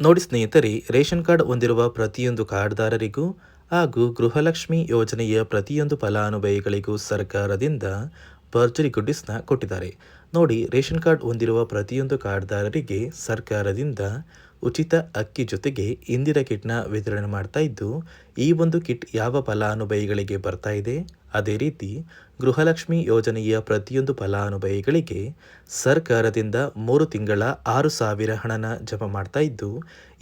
ನೋಡಿ ಸ್ನೇಹಿತರೆ, ration card ಹೊಂದಿರುವ ಪ್ರತಿಯೊಂದು ಕಾರ್ಡ್ದಾರರಿಗೂ ಹಾಗೂ ಗೃಹಲಕ್ಷ್ಮಿ ಯೋಜನೆಯ ಪ್ರತಿಯೊಂದು ಫಲಾನುಭವಿಗಳಿಗೂ ಸರ್ಕಾರದಿಂದ ಭರ್ಜರಿ ಗುಡ್ಡಿಸ್ನ ಕೊಟ್ಟಿದ್ದಾರೆ. ನೋಡಿ, ರೇಷನ್ ಕಾರ್ಡ್ ಹೊಂದಿರುವ ಪ್ರತಿಯೊಂದು ಕಾರ್ಡ್ದಾರರಿಗೆ ಸರ್ಕಾರದಿಂದ ಉಚಿತ ಅಕ್ಕಿ ಜೊತೆಗೆ ಇಂದಿರಾ ಕಿಟ್ನ ವಿತರಣೆ ಮಾಡ್ತಾ ಇದ್ದು, ಈ ಒಂದು ಕಿಟ್ ಯಾವ ಫಲಾನುಭವಿಗಳಿಗೆ ಬರ್ತಾ ಇದೆ? ಅದೇ ರೀತಿ, ಗೃಹಲಕ್ಷ್ಮಿ ಯೋಜನೆಯ ಪ್ರತಿಯೊಂದು ಫಲಾನುಭವಿಗಳಿಗೆ ಸರ್ಕಾರದಿಂದ ಮೂರು ತಿಂಗಳ ಆರು ಸಾವಿರ ಹಣನ ಜಮಾ ಮಾಡ್ತಾ ಇದ್ದು,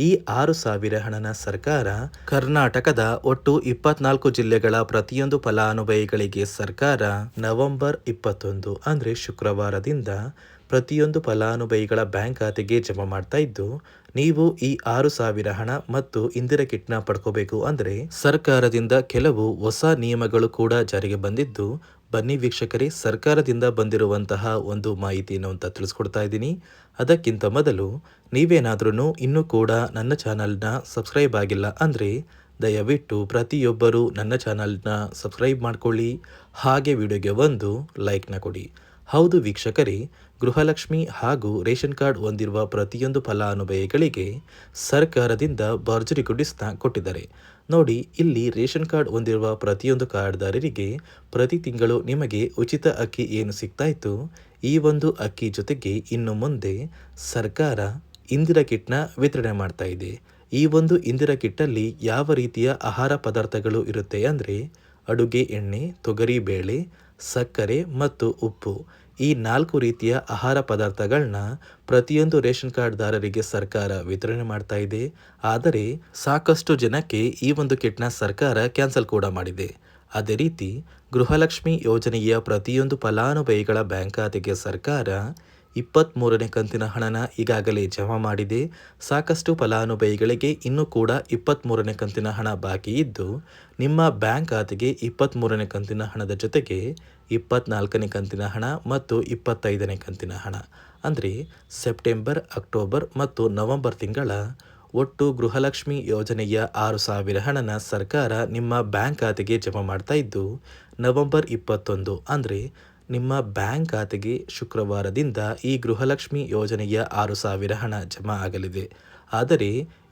ಈ ಆರು ಸಾವಿರ ಹಣನ ಸರ್ಕಾರ ಕರ್ನಾಟಕದ ಒಟ್ಟು ಇಪ್ಪತ್ನಾಲ್ಕು ಜಿಲ್ಲೆಗಳ ಪ್ರತಿಯೊಂದು ಫಲಾನುಭವಿಗಳಿಗೆ ಸರ್ಕಾರ ನವೆಂಬರ್ ಇಪ್ಪತ್ತೊಂದು, ಅಂದರೆ ಶುಕ್ರವಾರದಿಂದ ಪ್ರತಿಯೊಂದು ಫಲಾನುಭವಿಗಳ ಬ್ಯಾಂಕ್ ಖಾತೆಗೆ ಜಮಾ ಮಾಡ್ತಾ ಇದ್ದು, ನೀವು ಈ ಆರು ಸಾವಿರ ಹಣ ಮತ್ತು ಇಂದಿರಾ ಕಿಟ್ನ ಪಡ್ಕೋಬೇಕು ಅಂದರೆ ಸರ್ಕಾರದಿಂದ ಕೆಲವು ಹೊಸ ನಿಯಮಗಳು ಕೂಡ ಜಾರಿಗೆ ಬಂದಿದ್ದು, ಬನ್ನಿ ವೀಕ್ಷಕರೇ, ಸರ್ಕಾರದಿಂದ ಬಂದಿರುವಂತಹ ಒಂದು ಮಾಹಿತಿಯನ್ನು ಅಂತ ತಿಳಿಸ್ಕೊಡ್ತಾ ಇದ್ದೀನಿ. ಅದಕ್ಕಿಂತ ಮೊದಲು ನೀವೇನಾದ್ರೂ ಇನ್ನೂ ಕೂಡ ನನ್ನ ಚಾನಲ್ನ ಸಬ್ಸ್ಕ್ರೈಬ್ ಆಗಿಲ್ಲ ಅಂದರೆ ದಯವಿಟ್ಟು ಪ್ರತಿಯೊಬ್ಬರೂ ನನ್ನ ಚಾನಲ್ನ ಸಬ್ಸ್ಕ್ರೈಬ್ ಮಾಡ್ಕೊಳ್ಳಿ. ಹಾಗೆ ವಿಡಿಯೋಗೆ ಒಂದು ಲೈಕ್ನ ಕೊಡಿ. ಹೌದು ವೀಕ್ಷಕರೇ, ಗೃಹಲಕ್ಷ್ಮಿ ಹಾಗೂ ರೇಷನ್ ಕಾರ್ಡ್ ಹೊಂದಿರುವ ಪ್ರತಿಯೊಂದು ಫಲಾನುಭವಿಗಳಿಗೆ ಸರ್ಕಾರದಿಂದ ಭರ್ಜರಿ ಗುಡಿಸ್ನ ಕೊಟ್ಟಿದ್ದಾರೆ. ನೋಡಿ, ಇಲ್ಲಿ ರೇಷನ್ ಕಾರ್ಡ್ ಹೊಂದಿರುವ ಪ್ರತಿಯೊಂದು ಕಾರ್ಡ್ದಾರರಿಗೆ ಪ್ರತಿ ತಿಂಗಳು ನಿಮಗೆ ಉಚಿತ ಅಕ್ಕಿ ಏನು ಸಿಗ್ತಾ ಇತ್ತು ಈ ಒಂದು ಅಕ್ಕಿ ಜೊತೆಗೆ ಇನ್ನು ಮುಂದೆ ಸರ್ಕಾರ ಇಂದಿರಾ ಕಿಟ್ನ ವಿತರಣೆ ಮಾಡ್ತಾ ಇದೆ ಈ ಒಂದು ಇಂದಿರಾ ಕಿಟ್ಟಲ್ಲಿ ಯಾವ ರೀತಿಯ ಆಹಾರ ಪದಾರ್ಥಗಳು ಇರುತ್ತೆ ಅಂದರೆ, ಅಡುಗೆ ಎಣ್ಣೆ, ತೊಗರಿ ಬೇಳೆ ಸಕ್ಕರೆ ಮತ್ತು ಉಪ್ಪು ಈ ನಾಲ್ಕು ರೀತಿಯ ಆಹಾರ ಪದಾರ್ಥಗಳನ್ನ ಪ್ರತಿಯೊಂದು ರೇಷನ್ ಕಾರ್ಡ್ದಾರರಿಗೆ ಸರ್ಕಾರ ವಿತರಣೆ ಮಾಡ್ತಾ ಇದೆ. ಆದರೆ ಸಾಕಷ್ಟು ಜನಕ್ಕೆ ಈ ಒಂದು ಕಿಟ್ನ ಸರ್ಕಾರ ಕ್ಯಾನ್ಸಲ್ ಕೂಡ ಮಾಡಿದೆ. ಅದೇ ರೀತಿ ಗೃಹಲಕ್ಷ್ಮಿ ಯೋಜನೆಯ ಪ್ರತಿಯೊಂದು ಫಲಾನುಭವಿಗಳ ಬ್ಯಾಂಕ್ ಖಾತೆಗೆ ಸರ್ಕಾರ ಇಪ್ಪತ್ತ್ಮೂರನೇ ಕಂತಿನ ಹಣನ ಈಗಾಗಲೇ ಜಮಾ ಮಾಡಿದೆ. ಸಾಕಷ್ಟು ಫಲಾನುಭವಿಗಳಿಗೆ ಇನ್ನೂ ಕೂಡ ಇಪ್ಪತ್ತ್ಮೂರನೇ ಕಂತಿನ ಹಣ ಬಾಕಿ ಇದ್ದು, ನಿಮ್ಮ ಬ್ಯಾಂಕ್ ಖಾತೆಗೆ ಇಪ್ಪತ್ತ್ಮೂರನೇ ಕಂತಿನ ಹಣದ ಜೊತೆಗೆ ಇಪ್ಪತ್ನಾಲ್ಕನೇ ಕಂತಿನ ಹಣ ಮತ್ತು ಇಪ್ಪತ್ತೈದನೇ ಕಂತಿನ ಹಣ. ಅಂದರೆ ಸೆಪ್ಟೆಂಬರ್, ಅಕ್ಟೋಬರ್ ಮತ್ತು ನವೆಂಬರ್ ತಿಂಗಳ ಒಟ್ಟು ಗೃಹಲಕ್ಷ್ಮಿ ಯೋಜನೆಯ ಆರು ಸಾವಿರ ಹಣನ ಸರ್ಕಾರ ನಿಮ್ಮ ಬ್ಯಾಂಕ್ ಖಾತೆಗೆ ಜಮಾ ಮಾಡ್ತಾ ಇದ್ದು, ನವೆಂಬರ್ ಇಪ್ಪತ್ತೊಂದು ಅಂದರೆ ನಿಮ್ಮ ಬ್ಯಾಂಕ್ ಖಾತೆಗೆ ಶುಕ್ರವಾರದಿಂದ ಈ ಗೃಹಲಕ್ಷ್ಮಿ ಯೋಜನೆಯ ಆರು ಸಾವಿರ ಹಣ ಜಮಾ ಆಗಲಿದೆ. ಆದರೆ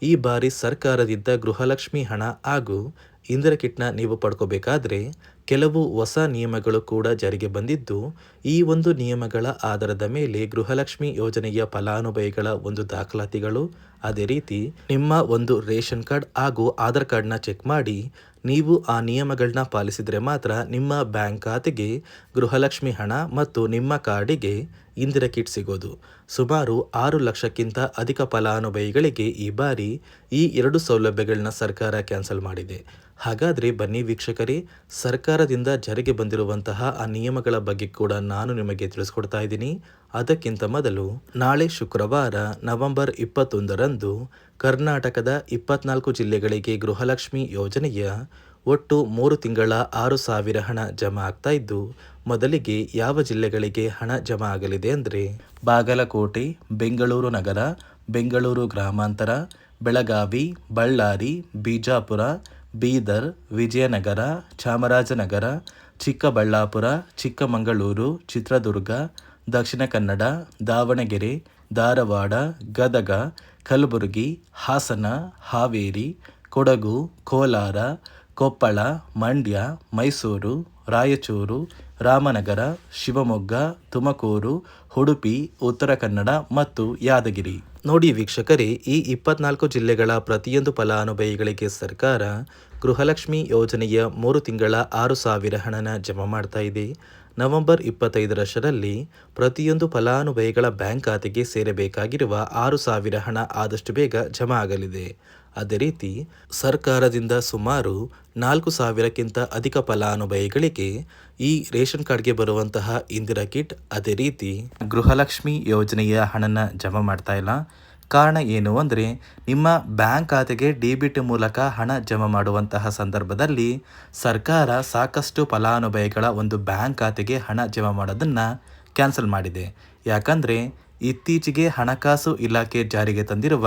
ಈ ಬಾರಿ ಸರ್ಕಾರದಿಂದ ಗೃಹಲಕ್ಷ್ಮಿ ಹಣ ಹಾಗೂ ಇಂದಿರಾ ಕಿಟ್ನ ನೀವು ಪಡ್ಕೋಬೇಕಾದ್ರೆ ಕೆಲವು ಹೊಸ ನಿಯಮಗಳು ಕೂಡ ಜಾರಿಗೆ ಬಂದಿದ್ದು, ಈ ಒಂದು ನಿಯಮಗಳ ಆಧಾರದ ಮೇಲೆ ಗೃಹಲಕ್ಷ್ಮಿ ಯೋಜನೆಯ ಫಲಾನುಭವಿಗಳ ಒಂದು ದಾಖಲಾತಿಗಳು, ಅದೇ ರೀತಿ ನಿಮ್ಮ ಒಂದು ರೇಷನ್ ಕಾರ್ಡ್ ಹಾಗೂ ಆಧಾರ್ ಕಾರ್ಡ್ನ ಚೆಕ್ ಮಾಡಿ ನೀವು ಆ ನಿಯಮಗಳನ್ನ ಪಾಲಿಸಿದರೆ ಮಾತ್ರ ನಿಮ್ಮ ಬ್ಯಾಂಕ್ ಖಾತೆಗೆ ಗೃಹಲಕ್ಷ್ಮಿ ಹಣ ಮತ್ತು ನಿಮ್ಮ ಕಾರ್ಡಿಗೆ ಇಂದಿರ ಕಿಟ್ ಸಿಗೋದು. ಸುಮಾರು ಆರು ಲಕ್ಷಕ್ಕಿಂತ ಅಧಿಕ ಫಲಾನುಭವಿಗಳಿಗೆ ಈ ಬಾರಿ ಈ ಎರಡು ಸೌಲಭ್ಯಗಳನ್ನ ಸರ್ಕಾರ ಕ್ಯಾನ್ಸಲ್ ಮಾಡಿದೆ. ಹಾಗಾದರೆ ಬನ್ನಿ ವೀಕ್ಷಕರೇ, ಸರ್ಕಾರದಿಂದ ಜಾರಿಗೆ ಬಂದಿರುವಂತಹ ಆ ನಿಯಮಗಳ ಬಗ್ಗೆ ಕೂಡ ನಾನು ನಿಮಗೆ ತಿಳಿಸ್ಕೊಡ್ತಾ ಇದ್ದೀನಿ. ಅದಕ್ಕಿಂತ ಮೊದಲು, ನಾಳೆ ಶುಕ್ರವಾರ, ನವೆಂಬರ್ ಇಪ್ಪತ್ತೊಂದರಂದು, ಕರ್ನಾಟಕದ ಇಪ್ಪತ್ನಾಲ್ಕು ಜಿಲ್ಲೆಗಳಿಗೆ ಗೃಹಲಕ್ಷ್ಮಿ ಯೋಜನೆಯ ಒಟ್ಟು ಮೂರು ತಿಂಗಳ ಆರು ಸಾವಿರ ಹಣ ಜಮಾ ಆಗ್ತಾ ಇದ್ದು, ಮೊದಲಿಗೆ ಯಾವ ಜಿಲ್ಲೆಗಳಿಗೆ ಹಣ ಜಮಾ ಆಗಲಿದೆ ಅಂದರೆ, ಬಾಗಲಕೋಟೆ, ಬೆಂಗಳೂರು ನಗರ, ಬೆಂಗಳೂರು ಗ್ರಾಮಾಂತರ, ಬೆಳಗಾವಿ, ಬಳ್ಳಾರಿ, ಬಿಜಾಪುರ ಬೀದರ್, ವಿಜಯನಗರ, ಚಾಮರಾಜನಗರ, ಚಿಕ್ಕಬಳ್ಳಾಪುರ, ಚಿಕ್ಕಮಗಳೂರು, ಚಿತ್ರದುರ್ಗ, ದಕ್ಷಿಣ ಕನ್ನಡ, ದಾವಣಗೆರೆ, ಧಾರವಾಡ, ಗದಗ, ಕಲಬುರಗಿ, ಹಾಸನ, ಹಾವೇರಿ, ಕೊಡಗು, ಕೋಲಾರ, ಕೊಪ್ಪಳ, ಮಂಡ್ಯ, ಮೈಸೂರು ರಾಯಚೂರು, ರಾಮನಗರ, ಶಿವಮೊಗ್ಗ, ತುಮಕೂರು, ಉಡುಪಿ, ಉತ್ತರ ಕನ್ನಡ ಮತ್ತು ಯಾದಗಿರಿ. ನೋಡಿ ವೀಕ್ಷಕರೇ, ಈ ಇಪ್ಪತ್ನಾಲ್ಕು ಜಿಲ್ಲೆಗಳ ಪ್ರತಿಯೊಂದು ಫಲಾನುಭವಿಗಳಿಗೆ ಸರ್ಕಾರ ಗೃಹಲಕ್ಷ್ಮಿ ಯೋಜನೆಯ ಮೂರು ತಿಂಗಳ ಆರು ಸಾವಿರ ಹಣನ ಜಮಾ ಮಾಡ್ತಾ ಇದೆ. ನವೆಂಬರ್ ಇಪ್ಪತ್ತೈದರಷ್ಟರಲ್ಲಿ ಪ್ರತಿಯೊಂದು ಫಲಾನುಭವಿಗಳ ಬ್ಯಾಂಕ್ ಖಾತೆಗೆ ಸೇರಬೇಕಾಗಿರುವ ಆರು ಸಾವಿರ ಹಣ ಆದಷ್ಟು ಬೇಗ ಜಮಾ ಆಗಲಿದೆ. ಅದೇ ರೀತಿ ಸರ್ಕಾರದಿಂದ ಸುಮಾರು ನಾಲ್ಕು ಸಾವಿರಕ್ಕಿಂತ ಅಧಿಕ ಫಲಾನುಭವಿಗಳಿಗೆ ಈ ರೇಷನ್ ಕಾರ್ಡ್ಗೆ ಬರುವಂತಹ ಇಂದಿರಾ ಕಿಟ್ ಅದೇ ರೀತಿ ಗೃಹಲಕ್ಷ್ಮಿ ಯೋಜನೆಯ ಹಣನ ಜಮಾ ಮಾಡ್ತಾ ಇಲ್ಲ. ಕಾರಣ ಏನು ಅಂದರೆ ನಿಮ್ಮ ಬ್ಯಾಂಕ್ ಖಾತೆಗೆ ಡಿಬಿಟ್ ಮೂಲಕ ಹಣ ಜಮಾ ಮಾಡುವಂತಹ ಸಂದರ್ಭದಲ್ಲಿ ಸರ್ಕಾರ ಸಾಕಷ್ಟು ಫಲಾನುಭವಿಗಳ ಒಂದು ಬ್ಯಾಂಕ್ ಖಾತೆಗೆ ಹಣ ಜಮಾ ಮಾಡೋದನ್ನು ಕ್ಯಾನ್ಸಲ್ ಮಾಡಿದೆ. ಯಾಕಂದರೆ ಇತ್ತೀಚೆಗೆ ಹಣಕಾಸು ಇಲಾಖೆ ಜಾರಿಗೆ ತಂದಿರುವ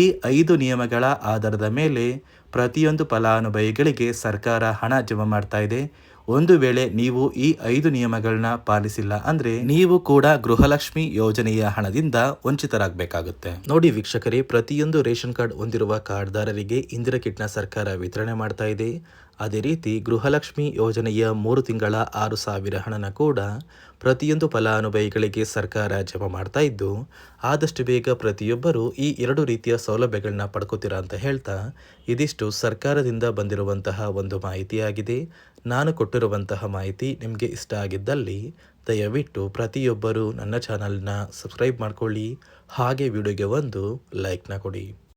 ಈ ಐದು ನಿಯಮಗಳ ಆಧಾರದ ಮೇಲೆ ಪ್ರತಿಯೊಂದು ಫಲಾನುಭವಿಗಳಿಗೆ ಸರ್ಕಾರ ಹಣ ಜಮಾ ಮಾಡ್ತಾ ಇದೆ. ಒಂದು ವೇಳೆ ನೀವು ಈ ಐದು ನಿಯಮಗಳನ್ನ ಪಾಲಿಸಿಲ್ಲ ಅಂದ್ರೆ ನೀವು ಕೂಡ ಗೃಹಲಕ್ಷ್ಮಿ ಯೋಜನೆಯ ಹಣದಿಂದ ವಂಚಿತರಾಗಬೇಕಾಗುತ್ತೆ. ನೋಡಿ ವೀಕ್ಷಕರೇ, ಪ್ರತಿಯೊಂದು ರೇಷನ್ ಕಾರ್ಡ್ ಹೊಂದಿರುವ ಕಾರ್ಡ್ದಾರರಿಗೆ ಇಂದಿರಾ ಕಿಟ್ನ ಸರ್ಕಾರ ವಿತರಣೆ ಮಾಡ್ತಾ ಇದೆ. ಅದೇ ರೀತಿ ಗೃಹಲಕ್ಷ್ಮಿ ಯೋಜನೆಯ ಮೂರು ತಿಂಗಳ ಆರು ಸಾವಿರ ಹಣನ ಕೂಡ ಪ್ರತಿಯೊಂದು ಫಲಾನುಭವಿಗಳಿಗೆ ಸರ್ಕಾರ ಜಮಾ ಮಾಡ್ತಾ ಇದ್ದು, ಆದಷ್ಟು ಬೇಗ ಪ್ರತಿಯೊಬ್ಬರು ಈ ಎರಡು ರೀತಿಯ ಸೌಲಭ್ಯಗಳನ್ನ ಪಡ್ಕೋತೀರಾ ಅಂತ ಹೇಳ್ತಾ ಇದಿಷ್ಟು ಸರ್ಕಾರದಿಂದ ಬಂದಿರುವಂತಹ ಒಂದು ಮಾಹಿತಿಯಾಗಿದೆ. ನಾನು ಕೊಟ್ಟಿರುವಂತಹ ಮಾಹಿತಿ ನಿಮಗೆ ಇಷ್ಟ ಆಗಿದ್ದಲ್ಲಿ ದಯವಿಟ್ಟು ಪ್ರತಿಯೊಬ್ಬರು ನನ್ನ ಚಾನಲ್ನ ಸಬ್ಸ್ಕ್ರೈಬ್ ಮಾಡ್ಕೊಳ್ಳಿ. ಹಾಗೆ ವಿಡಿಯೋಗೆ ಒಂದು ಲೈಕ್ನ ಕೊಡಿ.